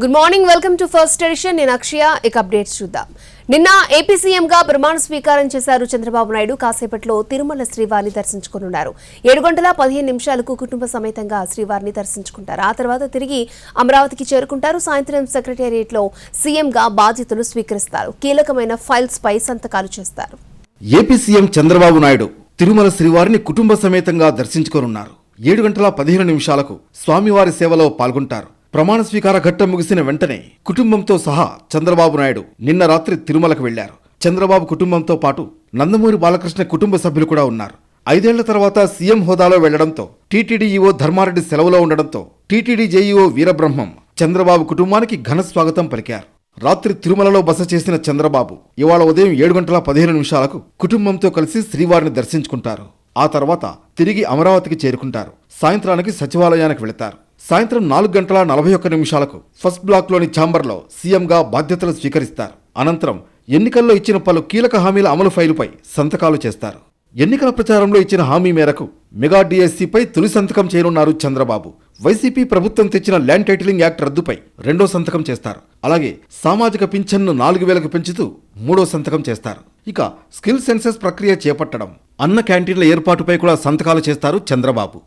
Good morning welcome to first edition నేను అక్షయ ఇక updates చూద్దాం. నిన్న ఏపీ సీఎంగా ప్రమాణ స్వీకారం చేశారు చంద్రబాబు నాయుడు. కాసేపట్లో తిరుమల శ్రీవారిని దర్శించుకోనున్నారు. ఏడు గంటల పదిహేను నిమిషాలకు కుటుంబ సమేతంగా శ్రీవారిని దర్శించుకుంటారు. ఆ తర్వాత తిరిగి అమరావతికి చేరుకుంటారు. సాయంత్రం సెక్రటేరియట్లో సీఎంగా బాధ్యతలు స్వీకరిస్తారు. కీలకమైన ఫైల్స్ పై సంతకాలు చేస్తారు. ఏపీ సీఎం చంద్రబాబు నాయుడు తిరుమల శ్రీవారిని కుటుంబ సమేతంగా దర్శించుకోనున్నారు. ఏడు గంటల పదిహేను నిమిషాలకు స్వామివారి సేవలో పాల్గొంటారు. ప్రమాణ స్వీకార ఘట్టం ముగిసిన వెంటనే కుటుంబంతో సహా చంద్రబాబు నాయుడు నిన్న రాత్రి తిరుమలకు వెళ్ళారు చంద్రబాబు కుటుంబంతో పాటు నందమూరి బాలకృష్ణ కుటుంబ సభ్యులు కూడా ఉన్నారు. ఐదేళ్ళ తర్వాత సీఎం హోదాలో వెళ్ళడంతో టీటీడీ ఈవో ధర్మారెడ్డి సెలవులో ఉండడంతో టీటీడీ జేఈఓ వీరబ్రహ్మం చంద్రబాబు కుటుంబానికి ఘన స్వాగతం పలికారు. రాత్రి తిరుమలలో బస చేసిన చంద్రబాబు ఇవాళ ఉదయం ఏడు గంటల పదిహేను నిమిషాలకు కుటుంబంతో కలిసి శ్రీవారిని దర్శించుకుంటారు. ఆ తర్వాత తిరిగి అమరావతికి చేరుకుంటారు. సాయంత్రానికి సచివాలయానికి వెళతారు. సాయంత్రం నాలుగు గంటల నలభై ఒక్క నిమిషాలకు ఫస్ట్ బ్లాక్లోని ఛాంబర్లో సీఎంగా బాధ్యతలు స్వీకరిస్తారు. అనంతరం ఎన్నికల్లో ఇచ్చిన పలు కీలక హామీల అమలు ఫైలుపై సంతకాలు చేస్తారు. ఎన్నికల ప్రచారంలో ఇచ్చిన హామీ మేరకు మెగా డిఎస్సిపై తొలి సంతకం చేయనున్నారు చంద్రబాబు. వైసీపీ ప్రభుత్వం తెచ్చిన ల్యాండ్ టైటిలింగ్ యాక్ట్ రద్దుపై రెండో సంతకం చేస్తారు. అలాగే సామాజిక పింఛన్ను నాలుగు వేలకు పెంచుతూ మూడో సంతకం చేస్తారు. ఇక స్కిల్ సెన్సెస్ ప్రక్రియ చేపట్టడం అన్న క్యాంటీన్ల ఏర్పాటుపై కూడా సంతకాలు చేస్తారు చంద్రబాబు.